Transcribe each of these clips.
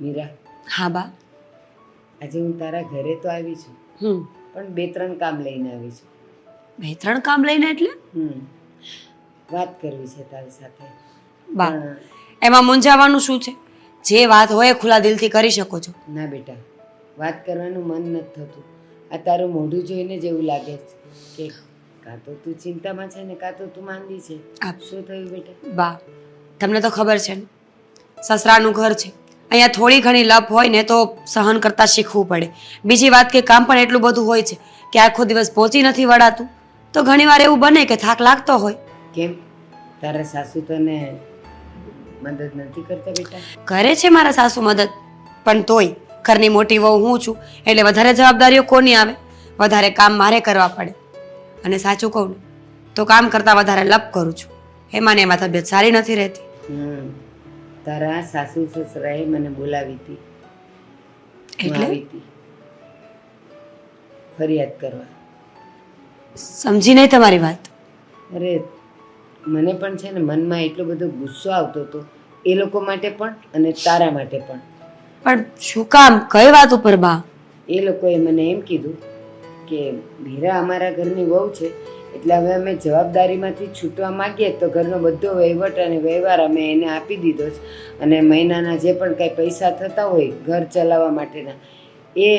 મીરા. હા બા. આજે હું તારા ઘરે તો આવી છું. હમ. પણ બે ત્રણ કામ લઈને આવી છું. બે ત્રણ કામ લઈને એટલે? હમ. વાત કરવી છે તારી સાથે. બા એમાં મૂંઝાવાનું શું છે? જે વાત હોય એ ખુલ્લા દિલથી કરી શકો છો. ના બેટા વાત કરવાનું મન નથી થતું. આ તારું મોઢું જોઈને જ એવું લાગે છે કે કાં તો તું ચિંતામાં છે ને કાં તો તું માંદી છે. આપ શું થયું બેટા? બા તમને તો ખબર છે ને સસરાનું ઘર છે. અહીંયા થોડી ઘણી લપ હોય ને તો સહન કરતા શીખવું પડે. બીજી વાત કે કામ પણ એટલું બધું હોય છે કે આખો દિવસ પહોંચી નથી વળાતું. તો ઘણીવાર એવું બને કે થાક લાગતો હોય. કેમ? તારા સાસુ તને મદદ નથી કરતા બેટા? કરે છે મારા સાસુ મદદ પણ તોય ઘરની મોટી વહુ હું છું એટલે વધારે જવાબદારીઓ કોની આવે? વધારે કામ મારે કરવા પડે. અને સાચું કહું ને તો કામ કરતાં વધારે લપ કરું છું. એમાં ને એમાં તબિયત સારી નથી રહેતી. તારા સાસુ સસરાએ મને બોલાવી હતી. એટલે? ફરિયાદ કરવા. સમજી નહીં તમારી વાત? અરે મને પણ છે ને મનમાં એટલો બધો ગુસ્સો આવતો હતો. એ લોકો માટે પણ અને તારા માટે પણ. પણ શું કામ? કઈ વાત ઉપર બા? એ લોકોએ મને એમ કીધું કે મીરા અમારા ઘરની વહુ છે. એટલે હવે અમે જવાબદારીમાંથી છૂટવા માંગીએ તો ઘરનો બધો વહીવટ અને વ્યવહાર અમે એને આપી દીધો છે. અને મહિનાના જે પણ કાંઈ પૈસા થતા હોય ઘર ચલાવવા માટેના, એ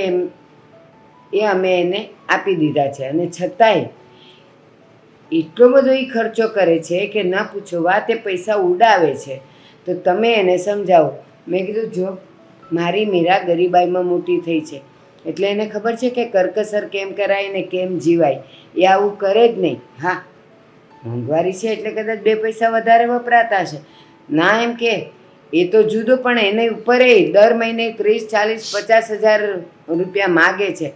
એ અમે એને આપી દીધા છે. અને છતાંય એટલો બધો એ ખર્ચો કરે છે કે ના પૂછો, વાત એ પૈસા ઉડાવે છે. તો તમે એને સમજાવો. મેં કીધું, જો મારી મીરા ગરીબાઈમાં મોટી થઈ છે એટલે એને ખબર છે કે કરકસર કેમ કરાય ને કેમ જીવાય? એ આવું કરે જ નહીં. હા. મોંઘવારી છે એટલે કદાચ બે પૈસા વધારે વપરાતા છે ના, એમ કે. એ તો જુદો, પણ એને ઉપર એ દર મહિને ત્રીસ, ચાલીસ, પચાસ હજાર રૂપિયા માગે છે.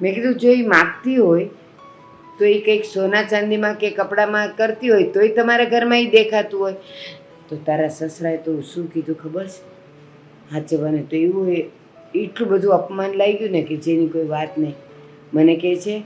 મેં કીધું, જો એ માગતી હોય, તો એ કંઈક સોના ચાંદીમાં કે કપડામાં કરતી હોય, તોય તમારા ઘરમાં એ દેખાતું હોય. તો તારા સસરાએ તો શું કીધું ખબર છે? હાચવાને તો એવું એટલું બધું અપમાન લાગ્યું ને કે જેની કોઈ વાત નહીં. મને કહે છે,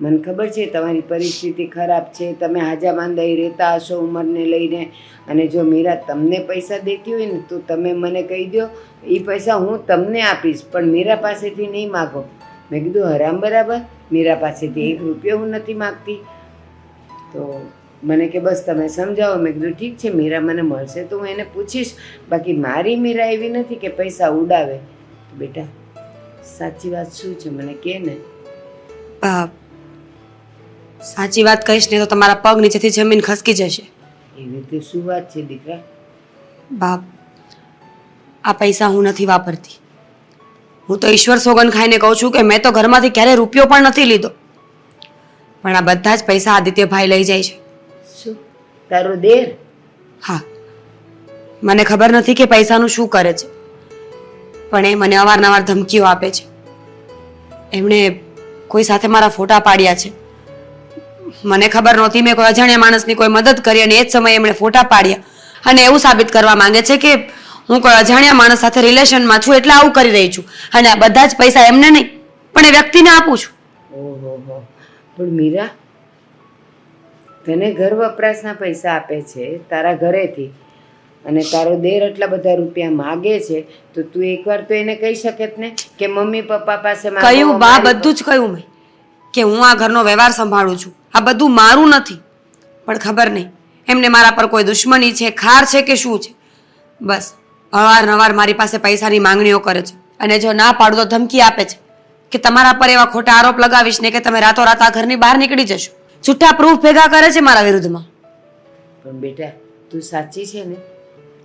મને ખબર છે તમારી પરિસ્થિતિ ખરાબ છે, તમે હાજા માંદાઈ રહેતા હશો ઉંમરને લઈને અને જો મીરા તમને પૈસા દેતી હોય ને તો તમે મને કહી દો, એ પૈસા હું તમને આપીશ, પણ મીરા પાસેથી નહીં માગો. મેં કીધું, હરામ બરાબર, મીરા પાસેથી એક રૂપિયો હું નથી માગતી. તો મને કે, બસ તમે સમજાવો. મેં કીધું, ઠીક છે, મીરા મને મળશે તો હું એને પૂછીશ. બાકી મારી મીરા એવી નથી કે પૈસા ઉડાવે. બેટા. સાચી વાત શું છે? મને કે ને. બાપ સાચી વાત કહીશ ને તો તમારા પગ નીચેથી જમીન ખસકી જશે. એવી તો શું વાત છે દીકરા? બાપ આ પૈસા હું નથી વાપરતી. હું તો ઈશ્વર સોગન ખાઈને કહું છું કે મેં તો ઘરમાંથી ક્યારે રૂપિયો પણ નથી લીધો. પણ આ બધા જ પૈસા આદિત્યભાઈ લઈ જાય છે. શું? તારો દેર? હા. મને ખબર નથી કે પૈસાનું શું કરે છે. પણ એ મને અવારનવાર ધમકીઓ આપે છે. એમણે કોઈ સાથે મારા ફોટા પાડ્યા છે. મને ખબર નહોતી, મેં કોઈ અજાણ્યા માણસની કોઈ મદદ કરી અને એ જ સમયે એમણે ફોટા પાડ્યા. અને એવું સાબિત કરવા માંગે છે કે હું કોઈ અજાણ્યા માણસ સાથે રિલેશનમાં છું એટલે આવું કરી રહી છું. અને આ બધા જ પૈસા એમને નહીં, પણ એ વ્યક્તિને આપું છું. ઓહો પણ મીરા, તને ઘર વપરાશના પૈસા આપે છે, તારા ઘરેથી. અને તારો દેર એટલા બધા રૂપિયા માગે છે તો તું એકવાર તો એને કહી શકે ને કે મમ્મી પપ્પા પાસે કયું બા બધું જ કહ્યું મેં કે હું આ ઘરનો વ્યવહાર સંભાળું છું. આ બધું મારું નથી પણ ખબર નહીં. એમને મારા પર કોઈ દુશ્મની છે ખાર છે કે શું છે? બસ અવારનવાર મારી પાસે પૈસાની માંગણીઓ કરે છે અને જો ના પાડું તો ધમકી આપે છે કે તમારા પર એવા ખોટા આરોપ લગાવીશ ને કે તમે રાતોરાત આ ઘરની બહાર નીકળી જશો. છૂટા પ્રૂફ ભેગા કરે છે મારા વિરુદ્ધમાં. પણ બેટા તું સાચી છે ને?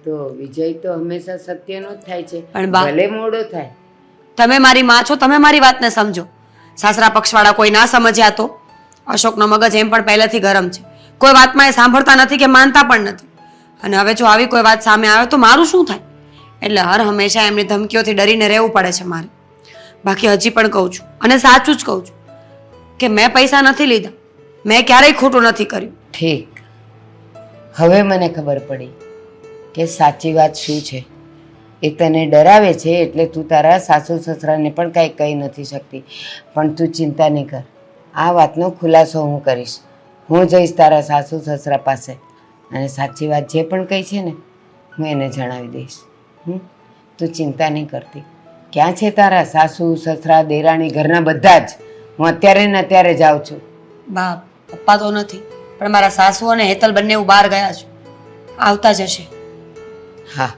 તો વિજય તો હંમેશા સત્યનો જ થાય છે. પણ બા- ભલે મોડો થાય. તમે મારી માં છો તમે મારી વાતને સમજો. સાસરા પક્ષવાળા કોઈ ના સમજ્યા તો? અશોકનો મગજ એમ પણ પહેલેથી ગરમ છે. કોઈ વાતમાં એ સાંભળતા નથી કે માનતા પણ નથી. અને હવે જો આવી કોઈ વાત સામે આવે તો મારું શું થાય? એટલે હર હંમેશા એમની ધમકીઓથી ડરીને રહેવું પડે છે મારે. બાકી હજી પણ કહું છું અને સાચું જ કહું છું કે મેં પૈસા નથી લીધા. મેં ક્યારેય ખોટું નથી કર્યું. ઠીક. હવે મને ખબર પડી. કે સાચી વાત શું છે? એ તને ડરાવે છે એટલે તું તારા સાસુ સસરાને પણ કાંઈ કહી નથી શકતી. પણ તું ચિંતા નહીં કર. આ વાતનો ખુલાસો હું કરીશ. હું જઈશ તારા સાસુ સસરા પાસે. અને સાચી વાત જે પણ કહી છે ને, હું એને જણાવી દઈશ. હમ? તું ચિંતા નહીં કરતી. ક્યાં છે તારા સાસુ સસરા દેરાણી ઘરના બધા જ? હું અત્યારે ને અત્યારે જાઉં છું. બા, પપ્પા તો નથી, પણ મારા સાસુ અને હેતલ બંને હું બહાર ગયા છું. આવતા જશે. હા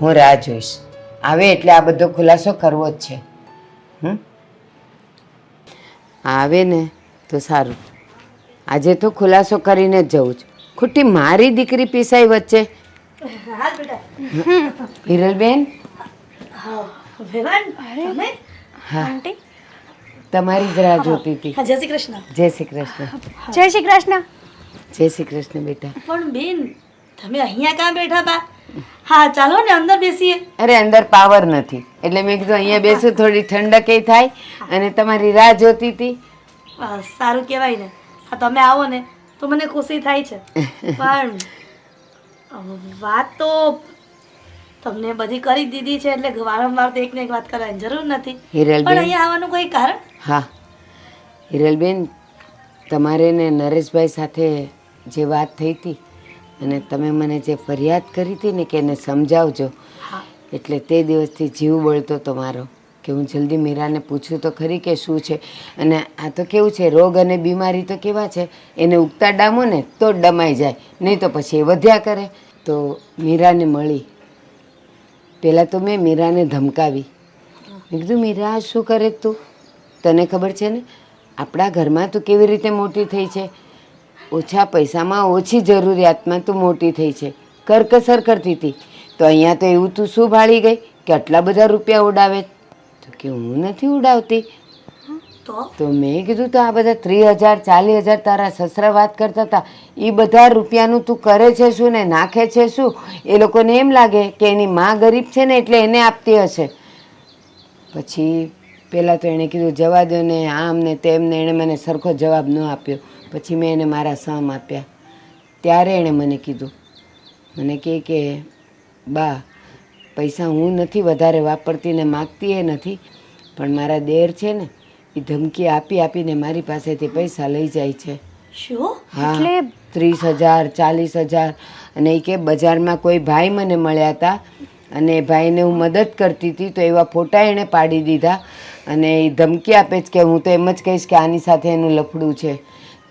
હું રાહ જોઈશ. આવે એટલે આ બધો ખુલાસો કરવો જ છે. હમ? આવે ને તો સારું. આજે તો ખુલાસો કરીને જ જવું છું. ખોટી મારી દીકરી પીસાઈ વચ્ચે. હિરલબેન? તમે? હા. તમારી જ રાહ જોતી હતી. જય શ્રી કૃષ્ણ. જય શ્રી કૃષ્ણ. જય શ્રી કૃષ્ણ. જય શ્રી કૃષ્ણ બેટા. પણ બેન તમે અહીંયા કાં બેઠા બા? હા ચાલો ને અંદર બેસીએ. અરે અંદર પાવર નથી. એટલે મેં કીધું અહીંયા બેસું થોડી ઠંડક થાય અને તમારી રાહ જોતી હતી. સારું કહેવાય ને. હા તમે આવો ને તો મને ખુશી થાય છે. પણ વાત તો તમને બધી કરી દીધી છે એટલે વારંવાર તો એકને એક વાત કરવાની જરૂર નથી. પણ હિરલબેન અહીંયા આવવાનું કોઈ કારણ? હા. હિરલબેન તમારે ને નરેશભાઈ સાથે જે વાત થઈ હતી અને તમે મને જે ફરિયાદ કરી હતી ને કે એને સમજાવજો એટલે તે દિવસથી જીવ બળતો તમારો મારો કે હું જલ્દી મીરાને પૂછું તો ખરી કે શું છે? અને આ તો કેવું છે રોગ અને બીમારી તો કેવા છે? એને ઉગતા ડામો ને તો જ ડમાઈ જાય નહીં તો પછી એ વધ્યા કરે. તો મીરાને મળી. પહેલાં તો મેં મીરાને ધમકાવી. મેં કીધું મીરા શું કરે તું? તને ખબર છે ને? આપણા ઘરમાં તું કેવી રીતે મોટી થઈ છે? ઓછા પૈસામાં ઓછી જરૂરિયાતમાં તું મોટી થઈ છે. કરકસર કરતી હતી. તો અહીંયા તો એવું તું શું ભાળી ગઈ? કે આટલા બધા રૂપિયા ઉડાવે? તો કે હું નથી ઉડાવતી. તો? મેં કીધું તો આ બધા ત્રીસ હજાર ચાલીસ હજાર તારા સસરા વાત કરતા હતા. એ બધા રૂપિયાનું તું કરે છે શું ને નાખે છે શું? એ લોકોને એમ લાગે કે એની માં ગરીબ છે ને એટલે એને આપતી હશે. પછી પહેલાં તો એણે કીધું જવા દો ને આમ ને તેમ ને એણે મને સરખો જવાબ ન આપ્યો. પછી મેં એને મારા સમ આપ્યા. ત્યારે એણે મને કીધું. મને કહે કે બા પૈસા હું નથી વધારે વાપરતી ને માગતી એ નથી પણ મારા દેર છે ને એ ધમકી આપી આપીને મારી પાસેથી પૈસા લઈ જાય છે. શું? હા ત્રીસ હજાર ચાલીસ હજાર અને એ કે બજારમાં કોઈ ભાઈ મને મળ્યા હતા અને ભાઈને હું મદદ કરતી હતી તો એવા ફોટા એણે પાડી દીધા અને એ ધમકી આપે છે કે હું તો એમ જ કહીશ કે આની સાથે એનું લફડું છે.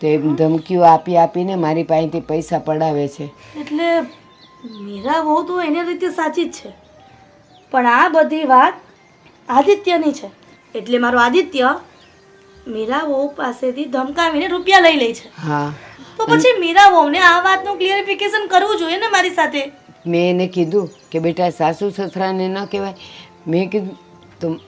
તો ધમકીઓ આપી આપીને મારી પાસેથી પૈસા પડાવે છે. એટલે મીરા બહુ તો એને રીતે સાચી જ છે. પણ આ બધી વાત આદિત્યની છે. એટલે મારો આદિત્ય મીરા વહુ પાસેથી ધમકાવીને રૂપિયા લઈ લે છે. હા. તો પછી મીરા વહુને આ વાતનું ક્લિયરિફિકેશન કરવું જોઈએ ને મારી સાથે? મેં એને કીધું કે બેટા સાસુ સસરાને ન કહેવાય. મેં કીધું તો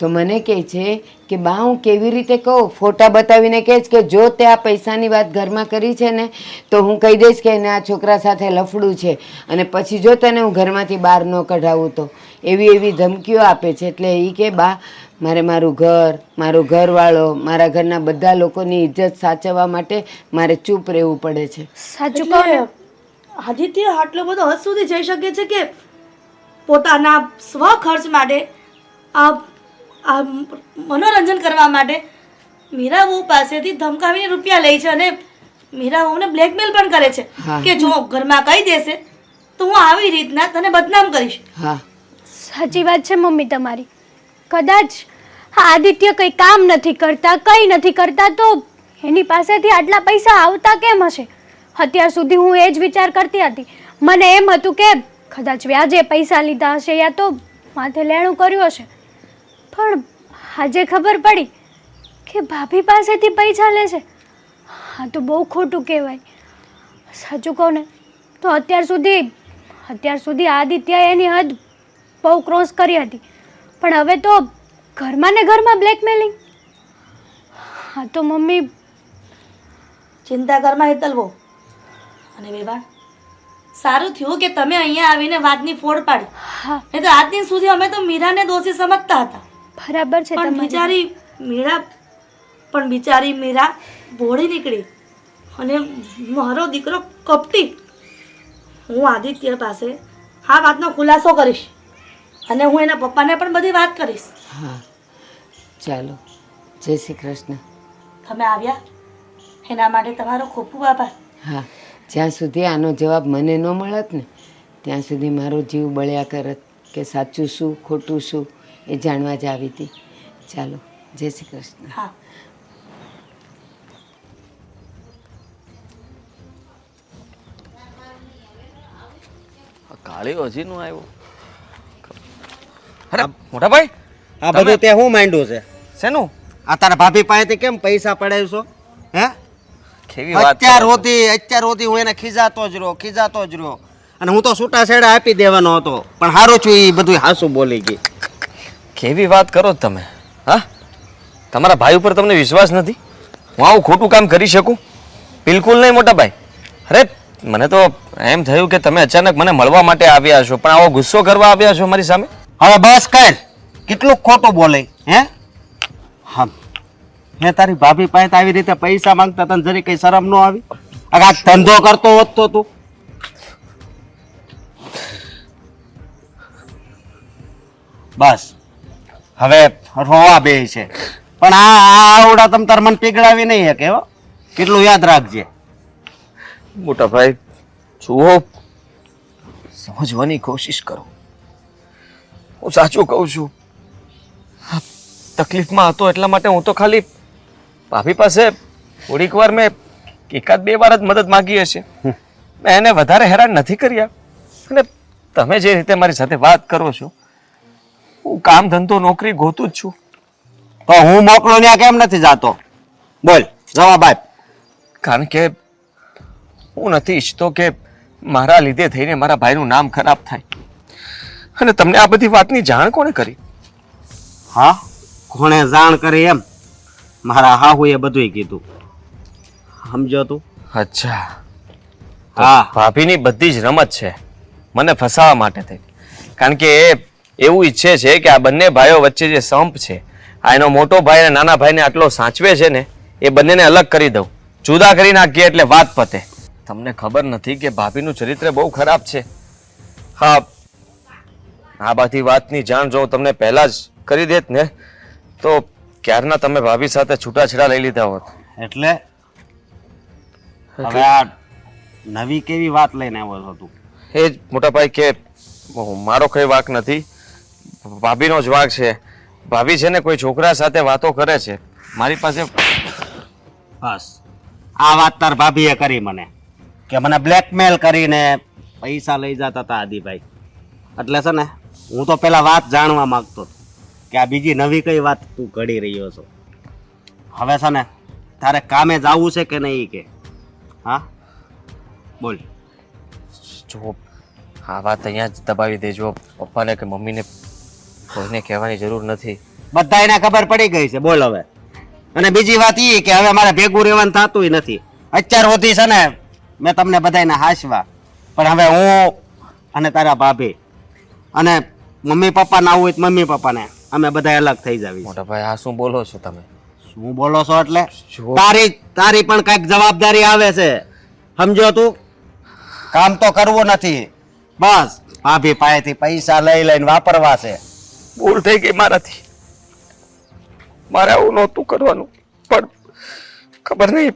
તો મને કહે છે કે બા હું કેવી રીતે કહું? ફોટા બતાવીને કહે છે કે જો તે આ પૈસાની વાત ઘરમાં કરી છે ને તો હું કહી દઈશ કે એને આ છોકરા સાથે લફડું છે. અને પછી જો તને હું ઘરમાંથી બહાર ન કઢાવું તો. એવી એવી ધમકીઓ આપે છે. એટલે એ કે બા મારે મારું ઘર મારું ઘરવાળો મારા ઘરના બધા લોકોની ઇજ્જત સાચવવા માટે મારે ચૂપ રહેવું પડે છે. સાચું કહો આદિત્ય આટલો બધો હદ સુધી જઈ શકે છે કે પોતાના સ્વ ખર્ચ માટે આ આ મનોરંજન કરવા માટે મીરા પાસેથી ધમકાવીને રૂપિયા લે છે અને મીરા બ્લેકમેલ પણ કરે છે કે જો ઘરમાં કહી દેશે તો હું આવી રીતના તને બદનામ કરીશ. હા. સાચી વાત છે મમ્મી તમારી. કદાચ આદિત્ય કંઈ કામ નથી કરતા કંઈ નથી કરતા તો એની પાસેથી આટલા પૈસા આવતા કેમ હશે? અત્યાર સુધી હું એ જ વિચાર કરતી હતી. મને એમ હતું કે કદાચ વ્યાજે પૈસા લીધા હશે યા તો માથે લેણું કર્યું હશે. પણ આજે ખબર પડી કે ભાભી પાસેથી પૈસા લે છે. હા તો બહુ ખોટું કહેવાય. સાચું કહું ને તો અત્યાર સુધી અત્યાર સુધી આદિત્યએ એની હદ બહુ ક્રોસ કરી હતી. પણ હવે તો ઘરમાં ને ઘરમાં બ્લેકમેલિંગ હા તો મમ્મી ચિંતા કરમાં હેતલ વહુ અને વેવાણ સારું થયું કે તમે અહીંયા આવીને વાતની ફોડ પાડી. હા. નહીં તો આજની સુધી અમે તો મીરાને દોષી સમજતા હતા. બરાબર છે પણ બિચારી મીરા પણ બિચારી મીરા ભોળી નીકળી અને મારો દીકરો કપટી. હું આદિત્ય પાસે આ વાતનો ખુલાસો કરીશ અને હું એના પપ્પાને પણ બધી વાત કરીશ. હા. ચાલો. જય શ્રી કૃષ્ણ. તમે આવ્યા. એના માટે તમારો ખૂબ ખૂબ આભાર. હા. જ્યાં સુધી આનો જવાબ મને ન મળત ને ત્યાં સુધી મારો જીવ બળ્યા કરત કે સાચું શું ખોટું શું. એ જાણવા જ આવી હતી. ચાલો જય શ્રી કૃષ્ણ. હા. કાળીઓ હજી નું આવ્યો? અરે મોટા ભાઈ આ બધું તે શું માંડ્યું છે? શેનું? આ તારા ભાભી પાસેથી કેમ પૈસા પડાવશો હે? કેવી વાત અત્યાર હોતી અત્યાર હોતી હું એને ખીજાતો જ રહ્યો ખીજાતો જ રહ્યો. અને હું તો છૂટા છેડા આપી દેવાનો હતો. પણ સારું છું એ બધું હાસું બોલી ગઈ. કેવી વાત કરો તમે? હા? તમારા ભાઈ ઉપર તમને વિશ્વાસ નથી? હું આવું ખોટું કામ કરી શકું? બિલકુલ નહીં, મોટા ભાઈ. અરે, મને તો એમ થયું કે તમે અચાનક મને મળવા માટે આવ્યા છો, પણ આવો ગુસ્સો કરવા આવ્યા છો મારી સામે? હવે બસ કર. કેટલું ખોટું બોલે, હે? હા. મેં તારી ભાભી પાસે આવી રીતે પૈસા માંગતા તને જરી કઈ શરમ ન આવી. આ ધંધો કરતો હોત તો તું. બસ. હવે રોવા બે છે. પણ આ આ આવડા તમ તાર મન પીગળાવી નહીં શકે હો. કેટલું યાદ રાખજે. મોટા ભાઈ જુઓ. સમજવાની કોશિશ કરો. હું સાચું કહું છું. તકલીફમાં હતો એટલા માટે હું તો ખાલી ભાભી પાસે થોડીક વાર મેં એકાદ બે વાર જ મદદ માંગી હશે. મેં એને વધારે હેરાન નથી કર્યા. અને તમે જે રીતે મારી સાથે વાત કરો છો હું કામ ધંધો નોકરી ગોતું જ છું. તો હું મોકલો ત્યાં કેમ નથી જાતો? બોલ જવાબ આપ. કારણ કે હું નથી ઈચ્છતો કે મારા લીધે થઈને મારા ભાઈનું નામ ખરાબ થાય. અને તમને આ બધી વાતની જાણ કોણે કરી? હા કોણે જાણ કરી એમ? મારા હાહુએ બધુંય કીધું. સમજો તું. અચ્છા. હા. ભાભીની બધી જ રમત છે. મને ફસાવા માટે થઈ. કારણ કે એ એવું ઈચ્છે છે કે આ બંને ભાઈઓ વચ્ચે જે સંપ છે આ એનો મોટો ભાઈ અને નાના ભાઈને આટલો સાચવે છે ને એ બંનેને અલગ કરી દઉં. જુદા કરી નાખીએ એટલે વાત પતે. તમને ખબર નથી કે ભાભીનું ચરિત્ર બહુ ખરાબ છે. હા આ બધી વાતની જાણ જો તમને પહેલા જ કરી દેત ને તો ક્યારના તમે ભાભી સાથે છૂટાછેડા લઈ લીધા હોત? એટલે હવે આ નવી કેવી વાત લઈને આવ્યો છો તું? એ જ મોટા ભાઈ કે મારો કઈ વાક નથી. ભાભીનો જ વાક છે. ભાભી છે ને કોઈ છોકરા સાથે વાતો કરે છે. મારી પાસે બસ. આ વાત તાર ભાભીએ કરી મને. કે મને બ્લેકમેલ કરીને પૈસા લઈ જતા હતા આદિભાઈ. એટલે છે ને હું તો પહેલાં વાત જાણવા માગતો કે આ બીજી નવી કઈ વાત તું ઘડી રહ્યો છો? હવે છે ને તારે કામે જવું છે કે નહીં કે? હા? બોલ. જો આ વાત અહીંયા જ દબાવી દેજો. પપ્પાને કે મમ્મીને કોઈને કહેવાની જરૂર નથી. બધા એને ખબર પડી ગઈ છે બોલ હવે. અને બીજી વાત એ કે હવે મારે ભેગું રહેવાનું થતું નથી. અત્યાર સુધી છે ને મેં તમને બધાને હાસવા. પણ હવે હું અને તારા ભાભી અને મમ્મી પપ્પા ના હોય મમ્મી પપ્પાને અમે બધા અલગ થઈ જાવી મોટા ભાઈ આ શું બોલો છો તમે? શું બોલો છો એટલે. તારી તારી પણ કંઈક જવાબદારી આવે છે. સમજો તું. કામ તો કરવું નથી. બસ. ભાભી પાસેથી પૈસા લઈ લઈને વાપરવા છે. ભૂલ થઈ ગઈ મારાથી. મારે આવું નહોતું કરવાનું, પણ ખબર નહીં,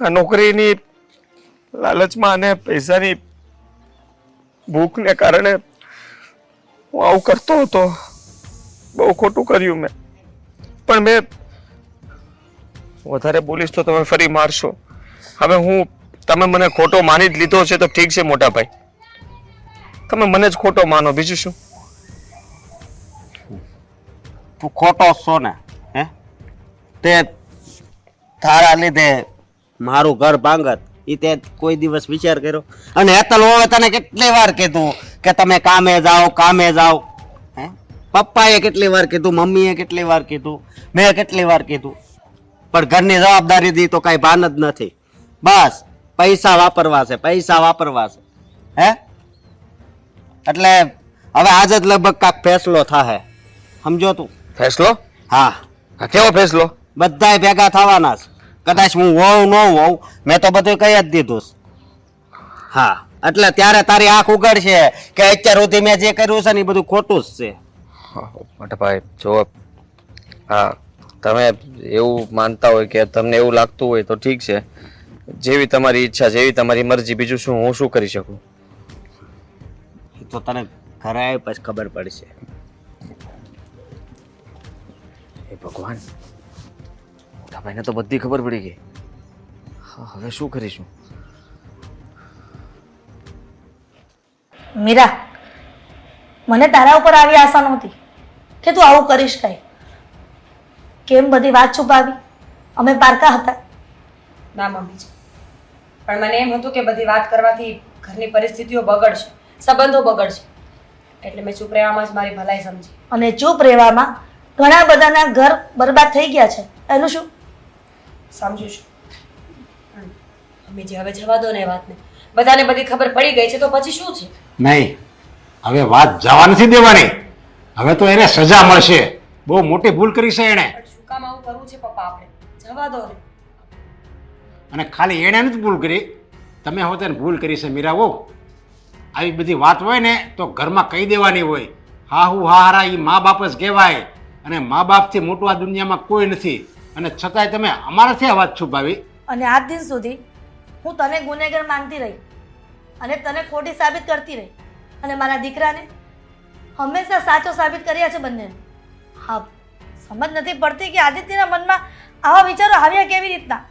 આ નોકરીની લાલચમાં અને પૈસાની ભૂખને કારણે હું આવું કરતો હતો. બહુ ખોટું કર્યું મેં. પણ મેં વધારે બોલીશ તો તમે ફરી મારશો. હવે હું, તમે મને ખોટો માની જ લીધો છે તો ઠીક છે મોટા ભાઈ તમે મને જ ખોટો માનો, બીજું શું? તું ખોટો છો ને, હે? તે તારા લીધે મારું ઘર ભાંગત. એ તે કોઈ દિવસ વિચાર કર્યો. અને હેતલ હોવે તને કેટલી વાર કીધું કે તમે કામે જાઓ કામે જાઓ, હે? પપ્પાએ કેટલી વાર કીધું, મમ્મીએ કેટલી વાર કીધું, મેં કેટલી વાર કીધું. પણ ઘરની જવાબદારી દી તો કાંઈ ભાન જ નથી. બસ, પૈસા વાપરવા છે, પૈસા વાપરવા છે, હે? એટલે હવે આજે જ લગભગ કાંક ફેસલો થાય સમજો તું? ફેસલો? હા. કેવો ફેસલો? બધાય ભેગા થવાના છે. કદાચ હું હોઉં ન હોઉં મેં તો બધું કહી જ દીધું. હા એટલે ત્યારે તારી આંખ ઉગડશે કે અત્યાર સુધી મેં જે કર્યું છે ને એ બધું ખોટું જ છે. ભાઈ જો હા તમે એવું માનતા હોય કે તમને એવું લાગતું હોય તો ઠીક છે. જેવી તમારી ઈચ્છા જેવી તમારી મરજી બીજું શું હું શું કરી શકું? તો તને ઘરે આવી પછી ખબર પડશે. હે ભગવાન. મોટા ભાઈને તો બધી ખબર પડી ગઈ. હવે શું કરીશું? મીરા મને તારા ઉપર આવી આશા નહોતી કે તું આવું કરીશ કઈ. કેમ બધી વાત છુપાવી? અમે પારકા હતા. ના મમ્મીજી. પણ મને એમ હતું કે બધી વાત કરવાથી ઘરની પરિસ્થિતિઓ બગડશે સંબંધો બગડશે. એટલે મેં ચૂપ રહેવામાં જ મારી ભલાઈ સમજી. અને ચૂપ રહેવામાં ઘણા બધાના ઘર બરબાદ થઈ ગયા છે. એનું શું? સમજુ છું. અમે જે હવે જવા દો ને વાતને. બધાને બધી ખબર પડી ગઈ છે તો પછી શું છે? નહીં. હવે વાત જવા નથી દેવાની. હવે તો એને સજા મળશે. બહુ મોટી ભૂલ કરી છે એણે. શું કામ આવું કરવું છે પપ્પા આપણે? જવા દો ને. અને ખાલી એણે નથી ભૂલ કરી. તમે હો તેને ભૂલ કરી છે મીરા વહુ આવી બધી વાત હોય ને તો ઘરમાં કહી દેવાની હોય. હા હું હા હારા એ મા બાપ જ કહેવાય. અને મા બાપથી મોટું આ દુનિયામાં કોઈ નથી. અને છતાંય તમે અમારાથી આ વાત છુપાવી. અને આજ દિન સુધી હું તને ગુનેગાર માનતી રહી અને તને ખોટી સાબિત કરતી રહી. અને મારા દીકરાને હંમેશા સાચો સાબિત કર્યા છે બંનેને. હા સમજ નથી પડતી કે આદિત્યના મનમાં આવા વિચારો આવ્યા કેવી રીતના?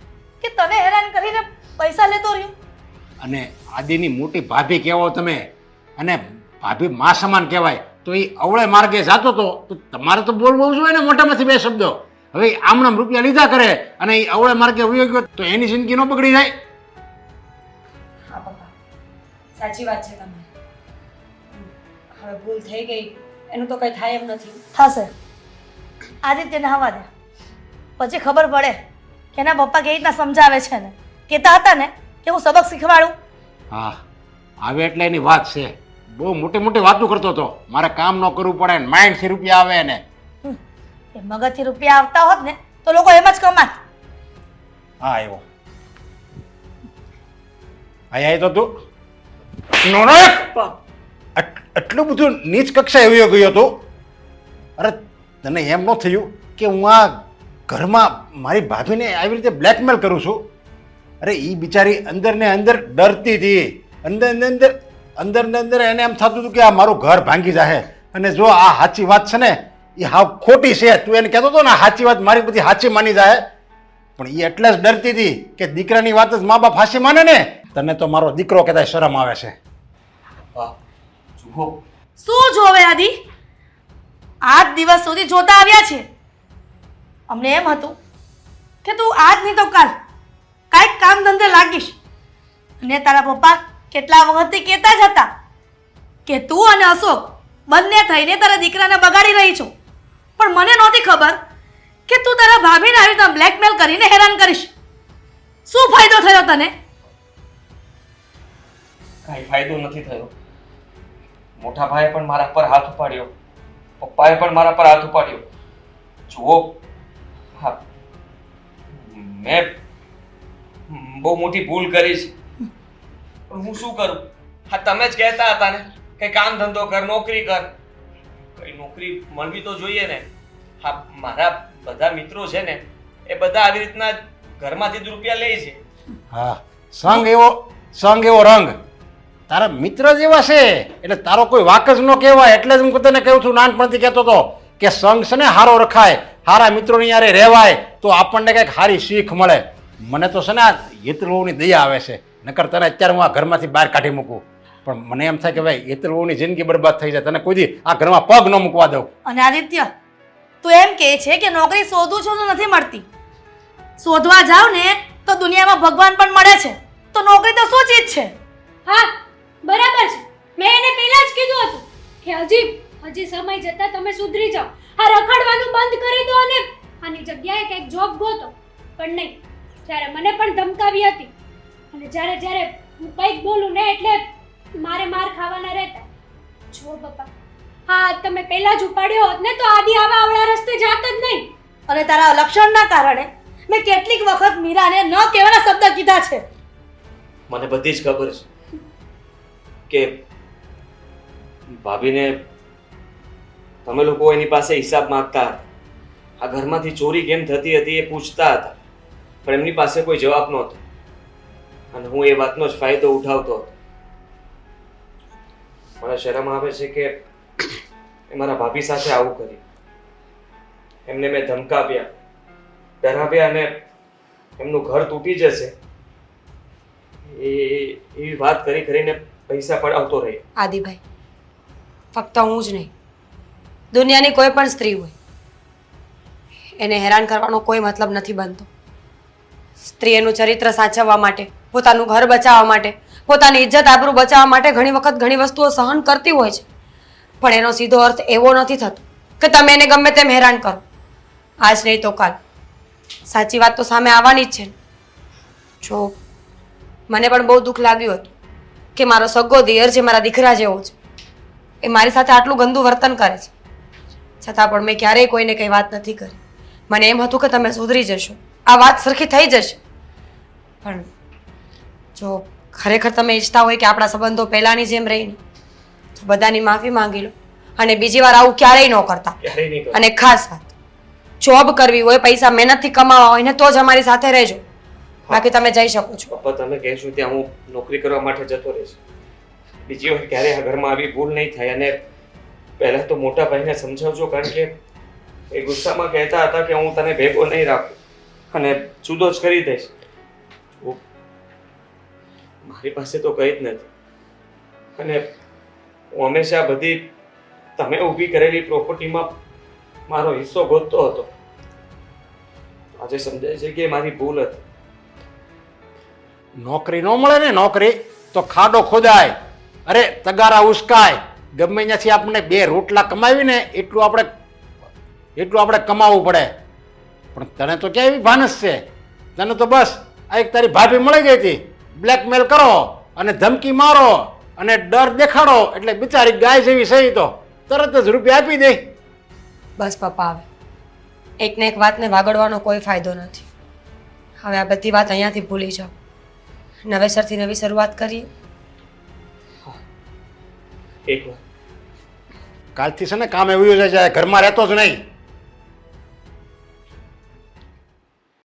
કે તને હેરાન કરીને પૈસા લેતો રહ્યો? અને આદિની મોટી ભાભી કહેવો તમે. અને ભાભી મા સમાન કહેવાય. તો એ અવળે માર્ગે જતો હતો તો તમારે તો બોલવું જોઈએ ને મોટામાંથી બે શબ્દો. હવે આમણામ રૂપિયા લીધા કરે અને એ અવળે માર્ગે વયો ગયો તો એની જિંદગી ન બગડી જાય. હા પપ્પા. સાચી વાત છે તમારી. હવે ભૂલ થઈ ગઈ. એનું તો કંઈ થાય એમ નથી. થશે. આદિત્યને હવા દે. પછી ખબર પડે કે એના પપ્પા કેવી રીતના સમજાવે છે ને. કહેતા હતા ને કે હું સબક શીખવાડું. હા આવે એટલે એની વાત છે. બહુ મોટી મોટી વાતો કરતો હતો. મારે કામ ન કરવું પડે ને માઇન્ડથી રૂપિયા આવે ને. એ મગજથી રૂપિયા આવતા હોત ને તો લોકો એમ જ કમાત. હા આવ્યો. અહીંયા તો તું. નો નો આટલું બધું નીચ કક્ષાએ એવી ગયો હતો. અરે તને એમ ન થયું કે હું આ ઘરમાં મારી ભાભીને આવી રીતે બ્લેકમેલ કરું છું? અરે એ બિચારી અંદર ને અંદર ડરતી હતી. અંદર અંદર અંદર ને અંદર એને એમ થતું હતું કે આ મારું ઘર ભાંગી જાહે. અને જો આ સાચી વાત છે ને એ હાવ ખોટી છે. તું એને કહેતો હતો ને સાચી વાત મારી બધી સાચી માની જાય પણ એ એટલે જ ડરતી હતી કે દીકરાની વાત જ મા બાપ હાસી માને ને તને તો મારો દીકરો કહેતા શરમ આવે છે. વાહ જુઓ. શું જોવે આદિ? આજ દિવસ સુધી જોતા આવ્યા છે. અમને એમ હતું કે તું આજ નહીં તો કાલ કાંઈક કામ ધંધે લાગીશ. અને તારા પપ્પા કેટલા વખતથી કહેતા જ હતા કે તું અને અશોક બંને થઈને તારા દીકરાને બગાડી રહી છો. પણ મને નહોતી ખબર કે તું તારા ભાભીને આવી રીતના બ્લેકમેલ કરીને હેરાન કરીશ. શું ફાયદો થયો તને? કાંઈ ફાયદો નથી થયો. મોટા ભાઈએ પણ મારા પર હાથ ઉપાડ્યો. પપ્પાએ પણ મારા પર હાથ ઉપાડ્યો. જુઓ, હા, મેં બહુ મોટી ભૂલ કરી છે. પણ હું શું કરું? હા, તમે જ કહેતા હતા ને કે કામ ધંધો કર, નોકરી કર. કઈ નોકરી મળવી તો જોઈએ ને. હા, મારા બધા મિત્રો છે ને, એ બધા આવી રીતના ઘરમાંથી જ રૂપિયા લે છે. હા, સંગ એવો સંગ એવો રંગ. તારા મિત્ર જેવા છે, એટલે તારો કોઈ વાક જ ન કહેવાય. એટલે જ હું તને કહું છું, નાનપણથી કહેતો હતો કે સંગ છે ને, હારો રખાય, હારા મિત્રોની યારે રહેવાય, તો આપણને કંઈક સારી શીખ મળે. મને તો છે ને, આ યત્રોની દયા આવે છે. નકર તને અત્યારે હું આ ઘરમાંથી બહાર કાઢી મૂકું. પણ મને એમ થાય કે ભાઈ હેતલવોની જિંદગી બરબાદ થઈ જાય. તને કોઈ દી આ ઘરમાં પગ ન મૂકવા દઉં. અને આદિત્ય તું એમ કહે છે કે નોકરી શોધું છું તો નથી મળતી. શોધવા જાવ ને તો દુનિયામાં ભગવાન પણ મળે છે. તો નોકરી તો શું ચીજ છે? હા બરાબર છે. મેં એને પહેલા જ કીધું હતું કે હજી હજી સમય જતાં તમે સુધરી જાઓ. આ રખડવાનું બંધ કરી દો અને આની જગ્યાએ કંઈક જોબ ગોતો. પણ નહીં જ્યારે મને પણ ધમકાવી હતી. અને જ્યારે જ્યારે હું કંઈક બોલું ને એટલે મારે માર ખાવાના રહેતા. જો પપ્પા હા તમે પહેલા જ ઉપાડ્યો હોત ને તો આદિ આવા આવડા રસ્તે જાત જ નહીં. અને તારા લક્ષણના કારણે મેં કેટલીક વખત મીરાને ન કહેવાના શબ્દ કીધા છે. મને બધી જ ખબર છે કે ભાભીને તમે લોકો એની પાસે હિસાબ માંગતા હતા. આ ઘરમાંથી ચોરી કેમ થતી હતી એ પૂછતા હતા. પણ એમની પાસે કોઈ જવાબ નહોતો. અને હું એ વાતનો જ ફાયદો ઉઠાવતો હતો. મને શરમ આવે છે કે મારા ભાભી સાથે આવું કર્યું. એમને મેં ધમકાવ્યા, ડરાવ્યા અને એમનું ઘર તૂટી જશે. એ એવી વાત કરી કરીને પૈસા પડાવતો રહ્યો. આદિભાઈ, ફક્ત હું જ નહીં. દુનિયાની કોઈ પણ સ્ત્રી હોય, એને હેરાન કરવાનો કોઈ મતલબ નથી બનતો. સ્ત્રી એનું ચરિત્ર સાચવવા માટે પોતાનું ઘર બચાવવા માટે, પોતાની ઇજ્જત આબરૂ બચાવવા માટે ઘણી વખત ઘણી વસ્તુઓ સહન કરતી હોય છે. પણ એનો સીધો અર્થ એવો નથી થતો કે તમે એને ગમે તેમ હેરાન કરો. આજ નહીં તો કાલ. સાચી વાત તો સામે આવવાની જ છે જો, મને પણ બહુ દુઃખ લાગ્યું હતું કે મારો સગો દિયર જે મારા દીકરા જેવો છે, એ મારી સાથે આટલું ગંદુ વર્તન કરે છે. છતાં પણ મેં ક્યારેય કોઈને કંઈ વાત નથી કરી. મને એમ હતું કે તમે સુધરી જશો. આ વાત સરખી થઈ જશે. પણ જો ખરેખર તમે ઈચ્છતા હોય કે આપણા સંબંધો પહેલાંની જેમ રહીને તો બધાની માફી માંગી લો. અને બીજી વાર આવું ક્યારેય ન કરતા. ક્યારેય નહીં કરું અને ખાસ વાત જોબ કરવી હોય પૈસા મહેનતથી કમાવા હોય ને તો જ અમારી સાથે રહેજો. બાકી તમે જઈ શકો છો. પપ્પા તમે કહેશો ત્યાં હું નોકરી કરવા માટે જતો રહીશ. બીજી વાર ક્યારે આ ઘરમાં આવી ભૂલ નહીં થાય. અને પહેલા તો મોટા ભાઈને સમજાવજો કારણ કે એ ગુસ્સામાં કહેતા હતા કે હું તને ભેગો નહીં રાખું. અને જુદો જ કરી દઈશ. મારી પાસે તો કંઈ જ નથી. અને હું હંમેશા બધી તમે ઊભી કરેલી પ્રોપર્ટીમાં મારો હિસ્સો ગોતતો હતો. આજે સમજાય છે કે મારી ભૂલ હતી. નોકરી ન મળે ને નોકરી, તો ખાડો ખોદાય, અરે તગારા ઉસકાય. ગમે ત્યાંથી આપણે બે રોટલા કમાવીને એટલું આપણે એટલું આપણે કમાવવું પડે. પણ તને તો ક્યાં એવી ભાનસ છે? તને તો બસ, આ એક તારી ભાભી મળી ગઈ હતી. બ્લેકમેલ કરો અને ધમકી મારો અને ડર દેખાડો એટલે બિચારી ગાય જેવી સહી તો. તરત જ રૂપિયા આપી દે. બસ પપ્પા હવે. એકને એક વાતને વાગડવાનો કોઈ ફાયદો નથી. હવે આ બધી વાત અહીંયાથી ભૂલી જાઓ. નવેસરથી નવી શરૂઆત કરીએ. એક વાર. કાલથી છે ને કામ એવું જાય ઘરમાં રહેતો જ નહીં.